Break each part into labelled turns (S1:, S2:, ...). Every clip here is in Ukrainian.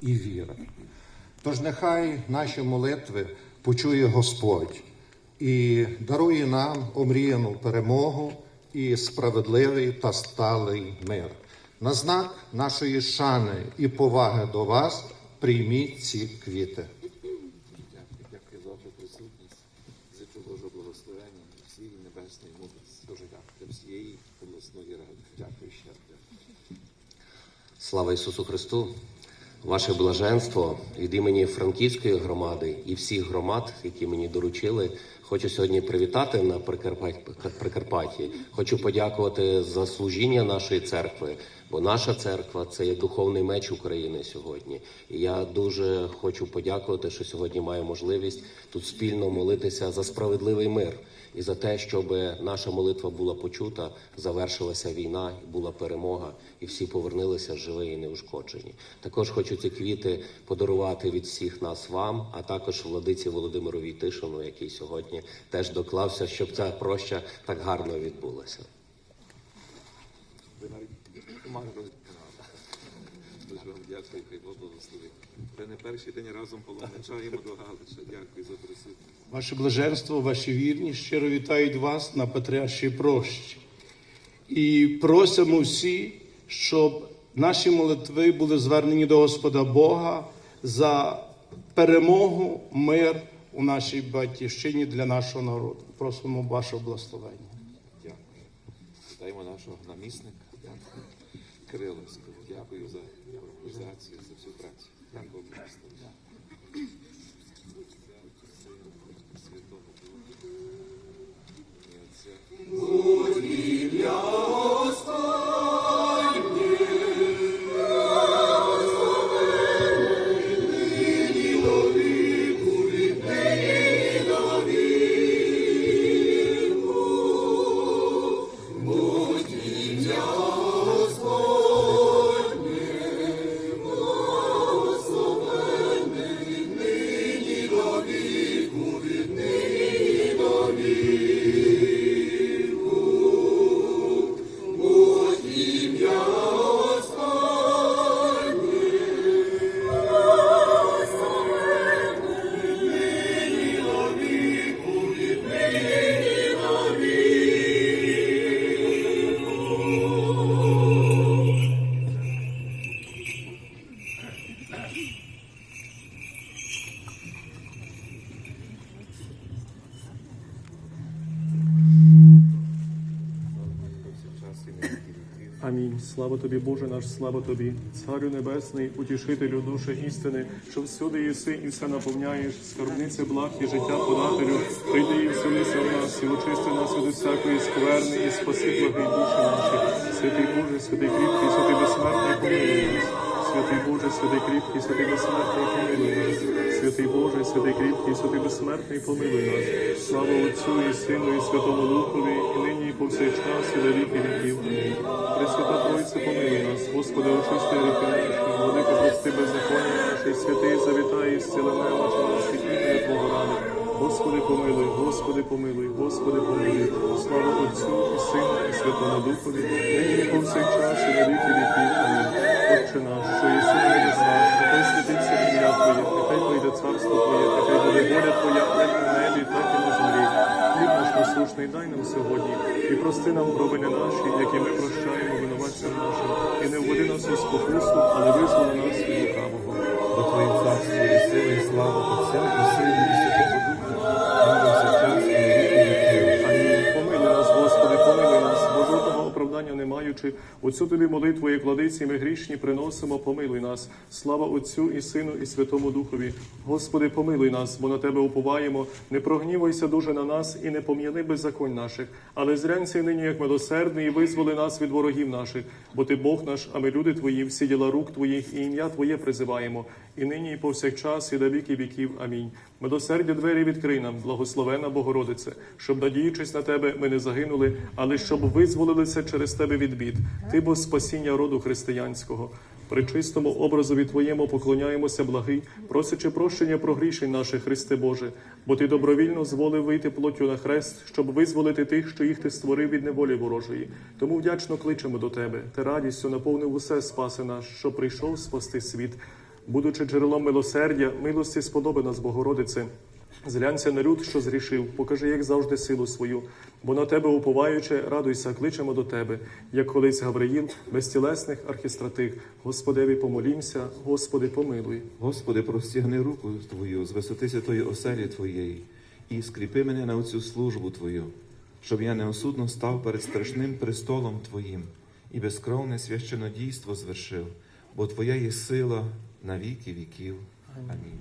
S1: і віра. Тож нехай наші молитви почує Господь і дарує нам омріяну перемогу і справедливий та сталий мир. На знак нашої шани і поваги до вас прийміть ці квіти.
S2: Дякую, за вашу присутність, Божого благословення, всієї небесної мудрості. Дуже всієї обласної ради. Дякую ще.
S3: Слава Ісусу Христу! Ваше блаженство від імені Франківської громади і всіх громад, які мені доручили, хочу сьогодні привітати на Прикарпат- Прикарпатті. Хочу подякувати за служіння нашої церкви, бо наша церква це є духовний меч України сьогодні. І я дуже хочу подякувати, що сьогодні маю можливість тут спільно молитися за справедливий мир і за те, щоб наша молитва була почута, завершилася війна, була перемога, і всі повернулися живі і неушкоджені. Також хочу ці квіти подарувати від всіх нас вам, а також владиці Володимиру Війтишину, який сьогодні теж доклався, щоб ця проща так гарно відбулася.
S2: Ви Дуже вам дякую, хай Бог благословить. Це не перший день разом полоничаємо до Галича. Дякую за присутність.
S4: Ваше блаженство, ваші вірні щиро вітають вас на Патріаршій прощі. І просимо всі, щоб наші молитви були звернені до Господа Бога за перемогу, мир у нашій батьківщині для нашого народу. Просимо вашого благословення.
S2: Дякую. Вітаємо нашого намісника. Кириловського. Дякую за організацію, за всю працю. Дякую. Будь Святого Духа.
S5: Слава тобі, Боже наш, слава тобі, Царю Небесний, утішителю душі істини, що всюди єси і все наповняєш, скарбниці благ і життя подателю, прийди і вселися в нас, і очисти нас від всякої скверни, і спаси благи душі наші. Святий Боже, святий кріпкий, святий безсмертний, помилуй нас. Святий Боже, святий кріпкий, святий безсмертний, помилуй нас. Святий Боже, святий кріпкий, святий безсмертний, помилуй нас. Слава Отцю і Сину, і Святому Духові, і нині, і повсякчас, і до віки віків. Пресвята Тройце, помилуй нас. Господи, очисти гріхи наші, владико, прости беззаконня наші, святий завітай, і зціли немочі наші, ім'я Твого ради. Господи, помилуй, Господи, помилуй, Господи, помилуй. Слава Отцю і Сину, і Святому Духові, нині і повсякчас, і до віки віків. Амінь. Отче наш, що єси на небесах, нехай святиться ім'я Твоє, нехай прийде царство Твоє, нехай буде воля Твоя, як на небі, так і на землі. Хліб наш насушний дай нам сьогодні, і прости нам провини наші, які ми прощаємо винуватцям нашим, і не вводи нас у спокусу, але визволи нас від лукавого.
S2: До Твоїх царства і сили, і слава Отця, і Сина, і Святого
S5: не. Оцю тобі молитву, як владиці, ми грішні приносимо, помилуй нас. Слава Отцю і Сину, і Святому Духові. Господи, помилуй нас, бо на Тебе уповаємо. Не прогнівайся дуже на нас і не пом'яни беззаконь наших, але зрянься нині, як милосердний, і визволи нас від ворогів наших. Бо ти Бог наш, а ми люди Твої, всі діла рук Твоїх, і ім'я Твоє призиваємо. І нині, і повсякчас, і до віки віків. Амінь. Милосердя двері відкрий нам, благословена Богородице, щоб, надіючись на Тебе, ми не загинули, але щоб визволилися через Тебе від бід. Ти бо спасіння роду християнського. При чистому образові Твоєму поклоняємося благий, просячи прощення про грішень наших, Христе Боже, бо Ти добровільно зволив вийти плоттю на хрест, щоб визволити тих, що їх ти створив від неволі ворожої. Тому вдячно кличемо до Тебе. Ти радістю наповнив усе спаси наш, що прийшов спасти світ. будучи джерелом милосердя, милості сподоби нас, Богородице. Зглянься на люд, що зрішив, покажи, як завжди, силу свою, бо на тебе уповаючи, радуйся, кличемо до тебе, як колись Гавриїл, безтілесних архістратих. Господеві помолімся, Господи, помилуй.
S2: Господи, простягни руку Твою з висоти святої оселі Твоєї і скріпи мене на оцю службу Твою, щоб я неосудно став перед страшним престолом Твоїм і безкровне священодійство звершив, бо Твоя є сила на віки віків. Амінь.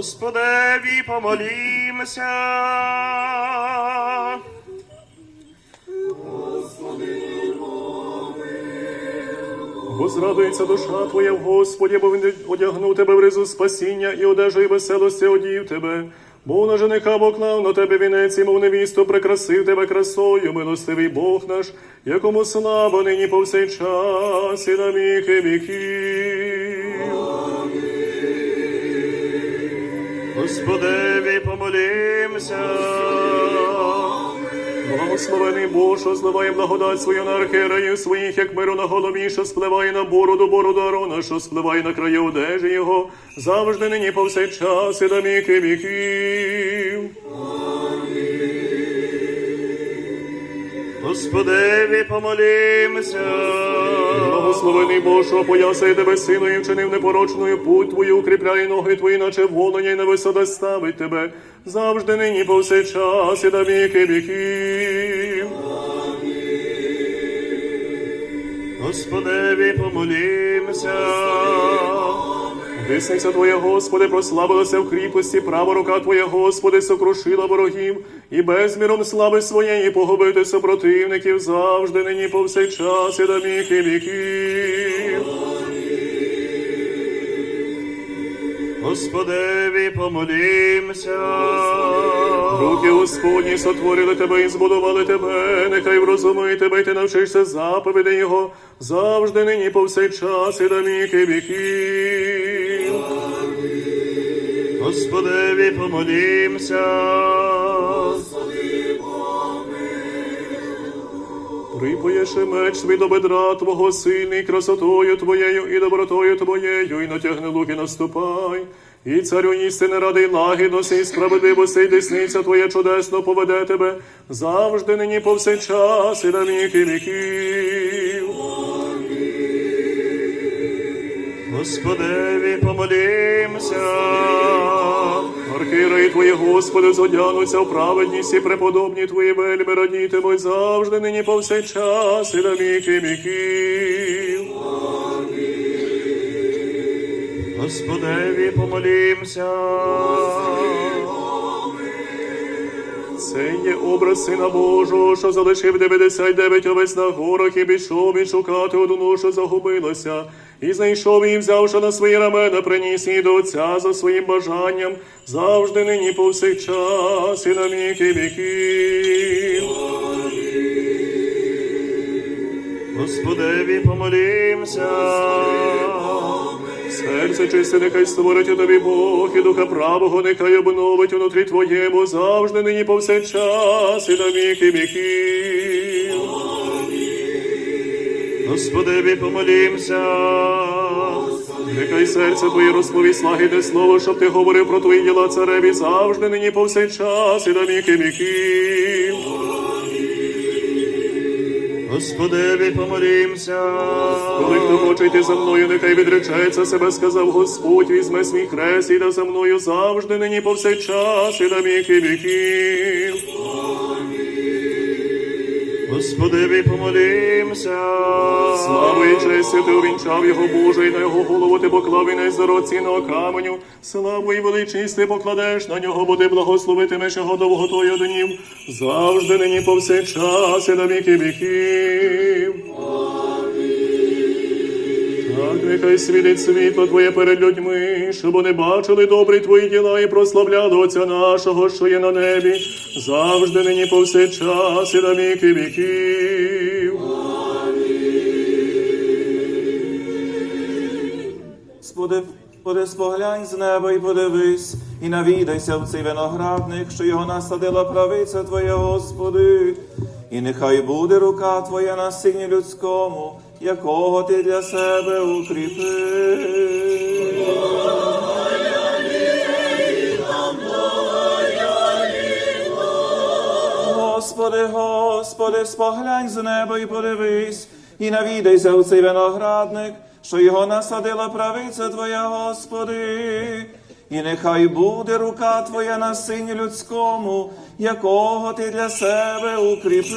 S5: Господеві помолімся. Возрадується душа твоя в Господі, бо він одягнув тебе в ризу спасіння і одежу і веселості одів тебе. Бо на жениха поклав на тебе вінець, і мов невісту прикрасив тебе красою, милостивий Бог наш, якому слава нині повсякчас і на віки віків. Господеві помолімся. Благословений Боже, зливає благодать свою на архієреїв своїх, як миру на голові, що спливає на бороду, бороду Арона, що спливає на краю одежі його, завжди нині повсякчас і до віки віків. Господеві помолімся. Благословений Бог, що опоясає тебе силою, вчинив непорочною путь твою, укріпляє ноги твої, наче волоня, і на висота ставить тебе. Завжди нині повсякчас і до віки віків. Господеві помолімся. Десниця Твоя, Господи, прославилася в кріпості, права рука Твоя, Господи, сокрушила ворогів, і безміром слави своєї погубити супротивників завжди, нині повсякчас і до віки віків. Господеві помолімся. Руки Господні сотворили тебе і збудували тебе, нехай врозумує тебе, і ти навчишся заповіді Його, завжди нині повсякчас і до віки віків. Господеві помолімся. Припоєши меч свій до бедра Твого сильний красотою Твоєю і добротою Твоєю, і натягни луки наступай. І царю істини ради лагідності і справедливості, і десниця Твоя чудесно поведе тебе завжди нині повсякчас і на віки віків. Господеві помолімся. Архиєреї Твої, Господи, зодянуться в праведність і преподобні Твої вельми радітимуть завжди, нині повсякчас і на віки віків. Господеві помолімся. Це є образ Сина Божого, що залишив 99 овець на горах і пішов і шукати одну, що загубилася, і знайшов її, взявши на свої рамена, приніс її до Отця за своїм бажанням, завжди нині повсякчас і на віки віків. Господеві помолімся. Серце чисте, нехай створить у тобі Бог, і духа правого, нехай обновить унутрі твоєму завжди нині повсякчас і на віки віків. Господеві помолімся. Нехай серце твоє розповість лагідне слово, щоб ти говорив про твої діла цареві завжди нині повсякчас і на віки віків. Господеві помолімся. Коли хто хоче йти за мною, нехай відречеться себе, сказав Господь, візьме свій хрест і йде за мною завжди, нині повсякчас і на віки віків.
S6: Господи, помолімся.
S5: Славу і честь ти увінчав його Боже, і на його голову ти поклав і не дорогоцінного каменю. Славу і величність ти покладеш на нього, бо ти благословитимеш його довготою днів, завжди нині повсякчас і на віки віків. Так, нехай світить світло Твоє перед людьми, щоб вони бачили добрі Твої діла і прославляли Отця нашого, що є на небі, завжди нині повсякчас і на віки віків.
S2: Господи, споглянь з неба і подивись, і навідайся в цей виноградник, що його насадила правиця Твоя, Господи. І нехай буде рука Твоя на сині людському, якого ти для себе укріпив. Господи, Господи, споглянь з неба і подивись, і навідайся у цей виноградник, що його насадила правиця Твоя, Господи. І нехай буде рука Твоя на сині людському, якого ти для себе укріпив.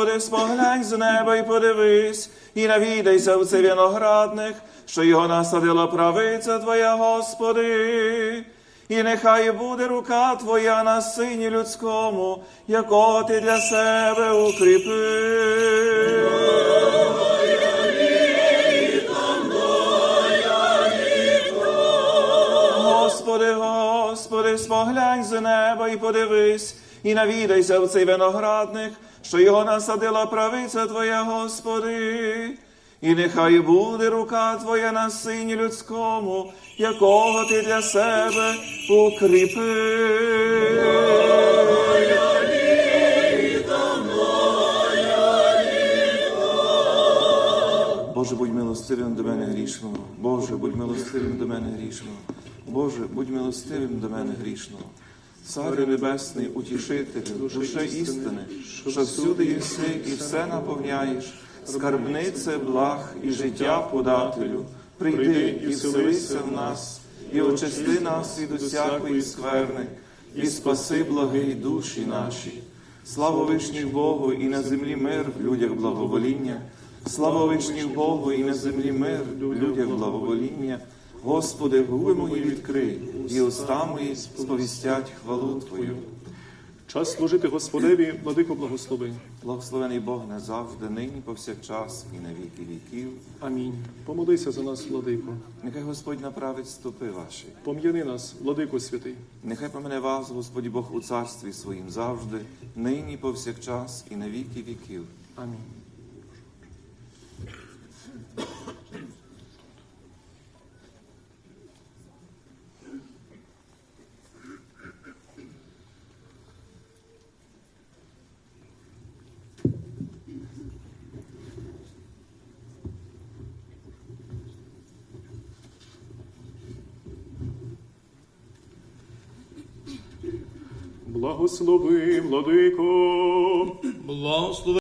S2: Господи, споглянь з неба і подивись, і навідайся в цей виноградник, що його насадила правиця Твоя, Господи. І нехай буде рука Твоя на сині людському, якого ти для себе укріпив. Господи, Господи, споглянь з неба і подивись, і навідайся в цей виноградник, що його насадила правиця Твоя, Господи. І нехай буде рука Твоя на сині людському, якого ти для себе укріпив. Боже, будь милостивим до мене грішного. Боже, будь милостивим до мене грішного. Боже, будь милостивим до мене грішного. Царю Небесний, утішителю, душе істини, що всюди єси і все наповняєш, скарбнице благ і життя подателю. Прийди і вселися в нас, і очисти нас від усякої скверни, і спаси благий душі наші. Слава вишніх Богу, і на землі мир в людях благовоління. Слава вишніх Богу, і на землі мир в людях благовоління. Господи, губи мої відкрий, і уста мої сповістять хвалу Твою.
S5: Час служити Господеві, владико благослови.
S2: Благословений Бог не завжди, нині повсякчас і на віки віків.
S5: Амінь. Помолися за нас, владико.
S2: Нехай Господь направить стопи ваші.
S5: Пом'яни нас, владико святий.
S2: Нехай помене вас, Господь Бог, у царстві своїм завжди, нині повсякчас і на віки віків.
S5: Амінь. Благослови, владико.
S4: Благослови